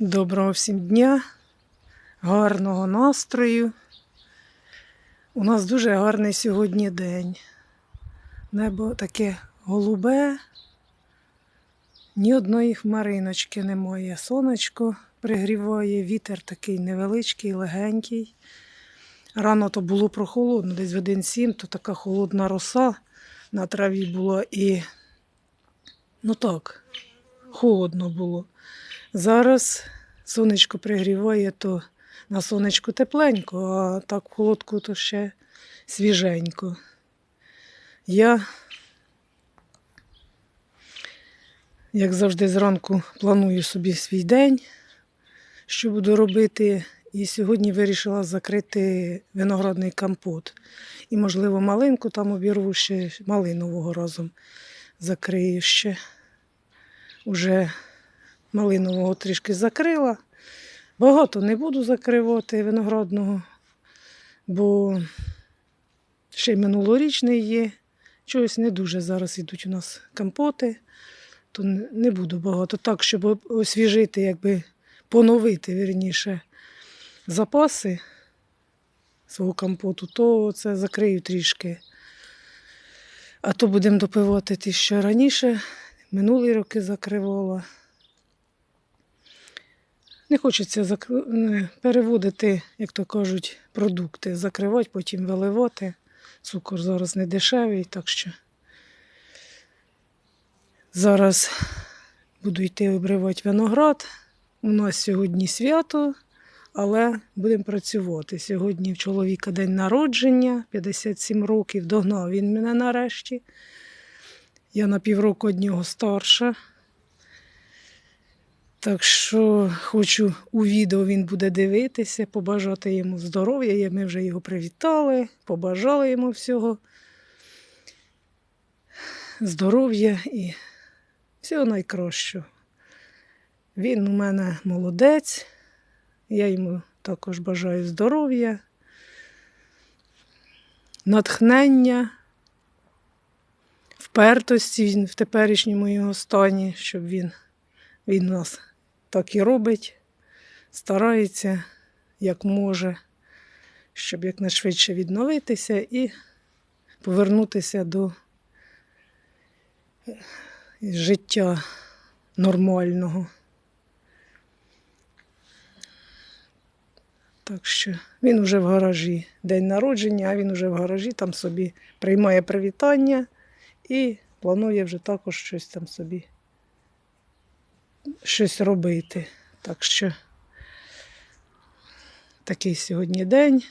Доброго всім дня, гарного настрою. У нас дуже гарний сьогодні день. Небо таке голубе, ні одної хмариночки немає. Сонечко пригріває, вітер такий невеличкий, легенький. Рано то було прохолодно, десь в 1-7, то така холодна роса на траві була і ну так, холодно було. Зараз сонечко пригріває, то на сонечку тепленько, а так в холодку то ще свіженько. Я, як завжди, зранку планую собі свій день, що буду робити. І сьогодні вирішила закрити виноградний компот. І, можливо, малинку там обірву ще малинового разом закрию ще. Уже малинового трішки закрила. Багато не буду закривати виноградного, бо ще й минулорічний є. Чогось не дуже зараз йдуть у нас компоти, то не- не буду багато. Так, щоб освіжити, якби поновити вірніше, запаси свого компоту, то це закрию трішки. А то будемо допивати ті, що раніше, минулі роки закривала. Не хочеться зак- не, переводити, як то кажуть, продукти, закривати, потім виливати. Цукор зараз не дешевий, так що зараз буду йти обривати виноград. У нас сьогодні свято, але будемо працювати. Сьогодні в чоловіка день народження, 57 років. Догнав він мене нарешті. Я на півроку від нього старша. Так що хочу у відео він буде дивитися, побажати йому здоров'я. Ми вже його привітали, побажали йому всього. Здоров'я і всього найкращого. Він у мене молодець. Я йому також бажаю здоров'я, натхнення, впертості він в теперішньому його стані, щоб він, він нас так і робить, старається як може, щоб якнайшвидше відновитися і повернутися до життя нормального. Так що він вже в гаражі. День народження, а він вже в гаражі там собі приймає привітання і планує вже також щось там собі щось робити. Так що такий сьогодні день.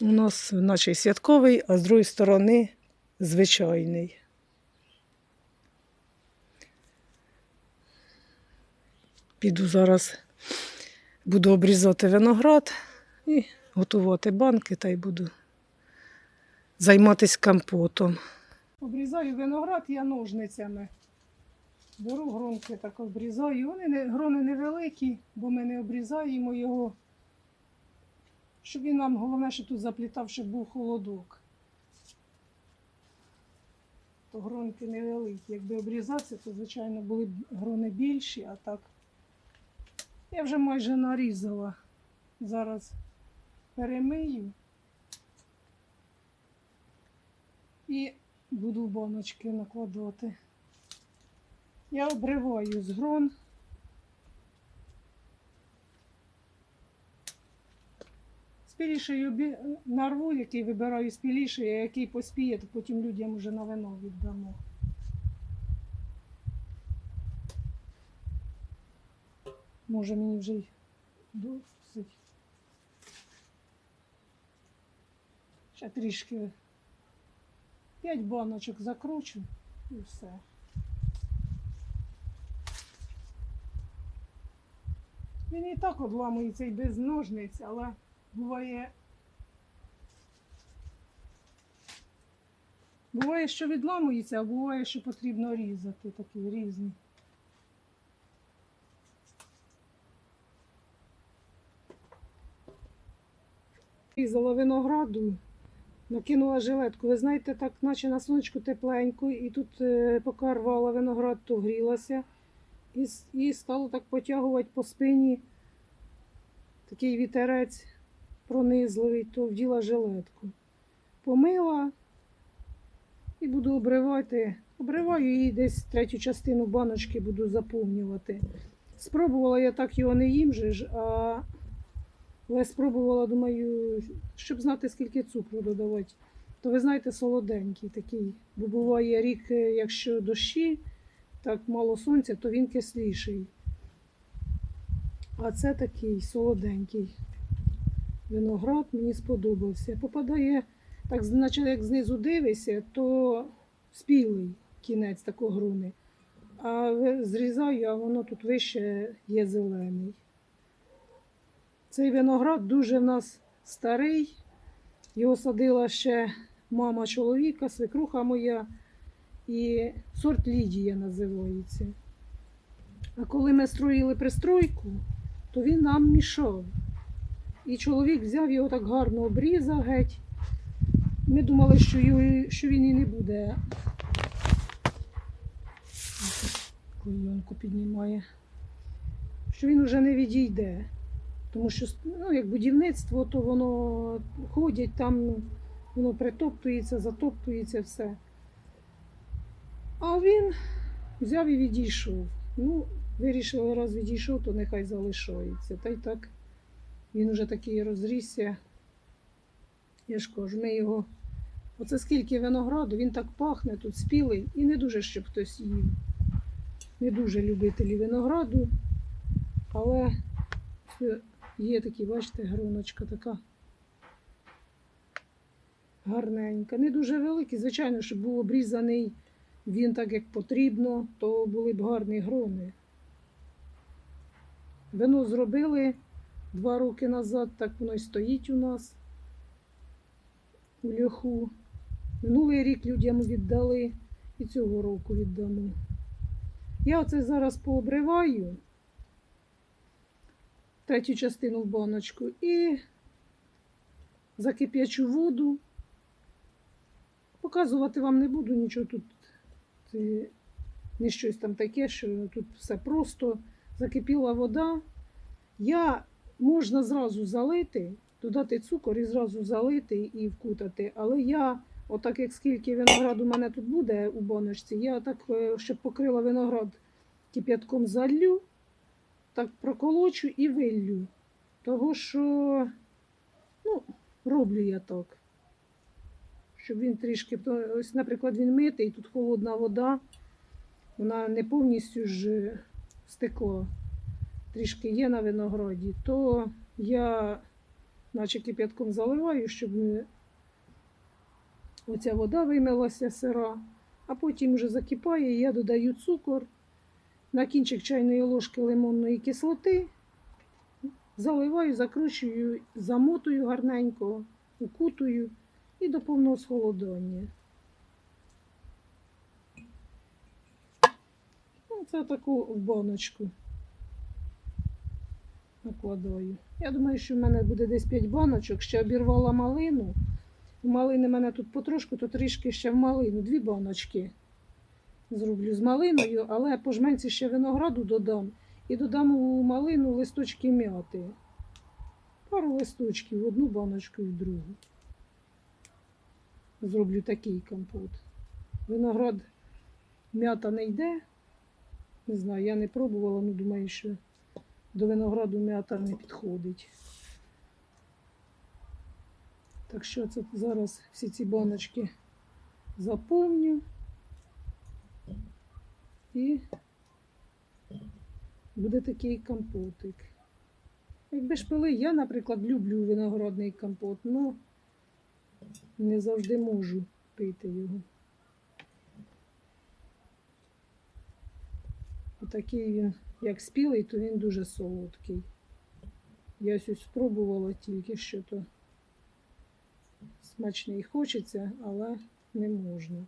У нас наче святковий, а з другої сторони звичайний. Піду зараз, буду обрізати виноград і готувати банки та й буду займатися компотом. Обрізаю виноград я ножницями. Беру гронки так обрізаю. Вони не, грони невеликі, бо ми не обрізаємо його. Щоб він нам головне, що тут заплітав, щоб був холодок. То гронки невеликі. Якби обрізатися, то, звичайно, були б грони більші, а так. Я вже майже нарізала. Зараз перемию і буду баночки накладати. Я обриваю з грон. Спіліший обі... нарву, який вибираю спіліший, а який поспіє, то потім людям вже на вино віддамо. Може мені вже й досить. Ще трішки п'ять баночок закручу і все. Він і так обламується і без ножниць, але буває. Буває, що відламується, а буває, що потрібно різати такі різні. Різала винограду, накинула жилетку. Ви знаєте, так, наче на сонечку тепленько, і тут, е, поки рвала виноград, то грілася. і, і стало так потягувати по спині такий вітерець пронизливий, то вділа жилетку. Помила і буду обривати. Обриваю її десь третю частину баночки буду заповнювати. Спробувала я так його не їм же ж, а але спробувала, думаю, щоб знати, скільки цукру додавати. То ви знаєте, солоденький такий. Бо буває рік, е, якщо дощі, так мало сонця, то він кисліший. А це такий солоденький виноград, мені сподобався. Попадає, так, наче як знизу дивишся, то спілий кінець такого груни. А зрізаю, а воно тут вище є зелений. Цей виноград дуже в нас старий. Його садила ще мама чоловіка, свекруха моя. І сорт Лідія називається. А коли ми строїли пристройку, то він нам мішав. І чоловік взяв його так гарно обрізав геть. Ми думали, що, його, що він і не буде. Клейонку піднімає. Що він вже не відійде. Тому що ну, як будівництво, то воно ходять там, воно притоптується, затоптується все. А він взяв і відійшов. Ну, вирішили, раз відійшов, то нехай залишається. Та й так він вже такий розрісся. Я ж кажу, ми його. Оце скільки винограду, він так пахне, тут спілий, і не дуже, щоб хтось їв. Не дуже любителі винограду, але є такі, бачите, гроночка така гарненька. Не дуже великий, звичайно, щоб був обрізаний він так, як потрібно, то були б гарні грони. Вино зробили два роки назад, так воно й стоїть у нас у льоху. Минулий рік людям віддали і цього року віддамо. Я оце зараз пообриваю третю частину в баночку і закип'ячу воду. Показувати вам не буду нічого тут. Не щось там таке, що тут все просто. Закипіла вода. Я можна зразу залити, додати цукор і зразу залити і вкутати. Але я, отак як скільки винограду у мене тут буде у баночці, я так, е, щоб покрила виноград кип'ятком залью, так проколочу і виллю. Того що, ну, роблю я так. Щоб він трішки, ось, наприклад, він митий, тут холодна вода, вона не повністю ж стекла, трішки є на винограді, то я, наче кип'ятком заливаю, щоб оця вода вимилася сира, а потім вже закипає, я додаю цукор, на кінчик чайної ложки лимонної кислоти, заливаю, закручую, замотую гарненько, укутую і до повного схолодання. Ну, Це таку в баночку накладаю. Я думаю, що в мене буде десь 5 баночок. Ще обірвала малину. У малини в мене тут потрошку, то трішки ще в малину. Дві баночки зроблю з малиною, але по жменці ще винограду додам. І додам у малину листочки м'яти. Пару листочків, одну баночку і в другу. Зроблю такий компот. Виноград м'ята не йде. Не знаю, я не пробувала, але думаю, що до винограду м'ята не підходить. Так що це зараз всі ці баночки заповню. І буде такий компотик. Якби ж пили, я, наприклад, люблю виноградний компот, але не завжди можу пити його. Отакий він, як спілий, то він дуже солодкий. Я щось спробувала тільки що то смачний хочеться, але не можна.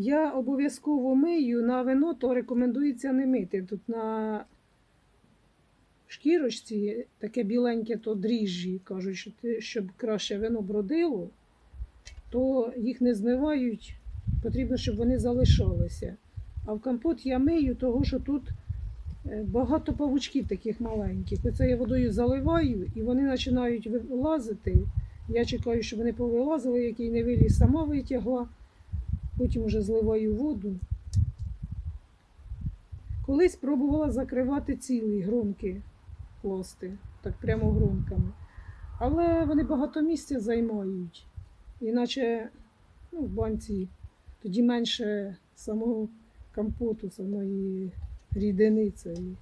Я обов'язково мию на вино, то рекомендується не мити. Тут на шкірочці таке біленьке, то дріжджі, кажуть, щоб краще вино бродило, то їх не змивають, потрібно, щоб вони залишалися. А в компот я мию, того що тут е, багато павучків таких маленьких. Оце я водою заливаю і вони починають вилазити. Я чекаю, щоб вони повилазили, який не виліз, сама витягла. Потім вже зливаю воду. Колись пробувала закривати цілі гронки класти, так прямо гронками. Але вони багато місця займають. Іначе ну, в банці тоді менше самого компоту, самої рідини цієї.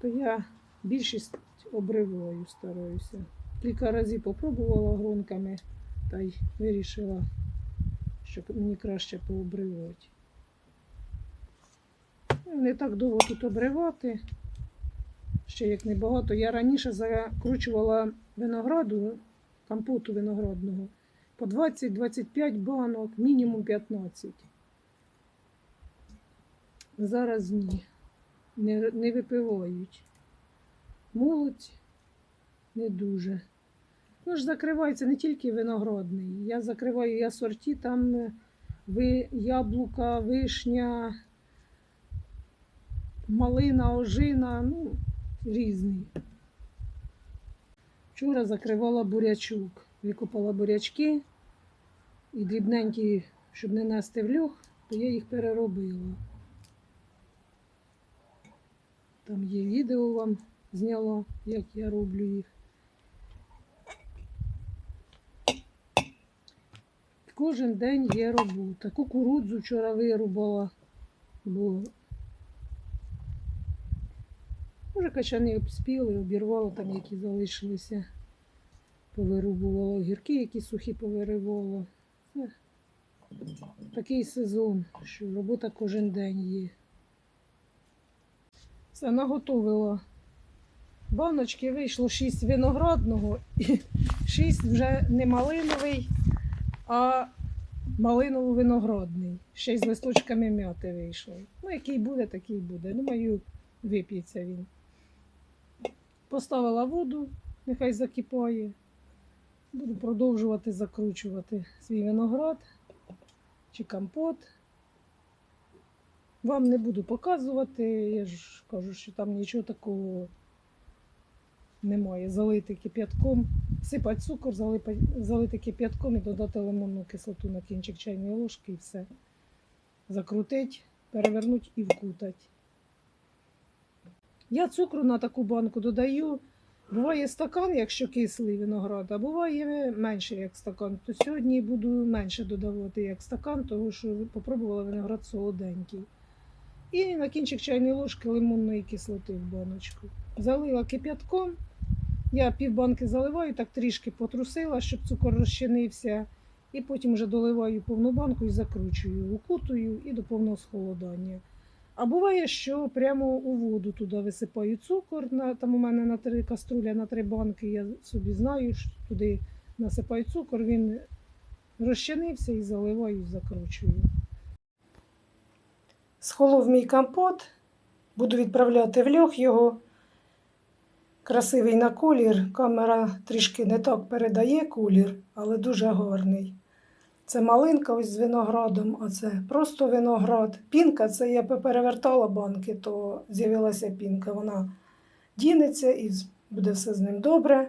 То я більшість обриваю, стараюся. Кілька разів попробувала гронками та й вирішила, що мені краще пообривати. Ну, Не так довго тут обривати. Ще як небагато. Я раніше закручувала винограду, компоту виноградного по 20-25 банок, мінімум 15. Зараз ні. Не, не випивають. Молодь не дуже. Ну ж закривається не тільки виноградний. Я закриваю і асорті, там е, ви, яблука, вишня, малина, ожина, ну, різні. Вчора закривала бурячок. Викопала бурячки і дрібненькі, щоб не нести в льох, то я їх переробила. Там є відео вам зняла, як я роблю їх. Кожен день є робота. Кукурудзу вчора вирубала, бо може качани обспіли, обірвала там, які залишилися. Повирубувала огірки, які сухі повиривала. Це такий сезон, що робота кожен день є. Все наготовила. Баночки вийшло 6 виноградного і 6 вже не малиновий, а малиново-виноградний. Ще й з листочками м'яти вийшло. Ну, який буде, такий буде. Думаю, вип'ється він. Поставила воду, нехай закипає. Буду продовжувати закручувати свій виноград чи компот. Вам не буду показувати, я ж кажу, що там нічого такого немає. Залити кип'ятком, сипати цукор, залипати, залити кип'ятком і додати лимонну кислоту на кінчик чайної ложки і все. Закрутить, перевернуть і вкутать. Я цукру на таку банку додаю. Буває стакан, якщо кислий виноград, а буває менше, як стакан. То сьогодні буду менше додавати, як стакан, тому що попробувала виноград солоденький. І на кінчик чайної ложки лимонної кислоти в баночку. Залила кип'ятком. Я півбанки заливаю, так трішки потрусила, щоб цукор розчинився. І потім вже доливаю повну банку і закручую, укутую і до повного схолодання. А буває, що прямо у воду туди висипаю цукор. Там у мене на три каструля, на три банки, я собі знаю, що туди насипаю цукор, він розчинився і заливаю, закручую. Схолов мій компот, буду відправляти в льох його. Красивий на колір. Камера трішки не так передає колір, але дуже гарний. Це малинка ось з виноградом, а це просто виноград. Пінка це я перевертала банки, то з'явилася пінка. Вона дінеться і буде все з ним добре.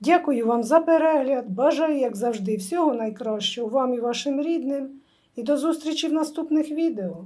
Дякую вам за перегляд. Бажаю, як завжди, всього найкращого вам і вашим рідним. І до зустрічі в наступних відео.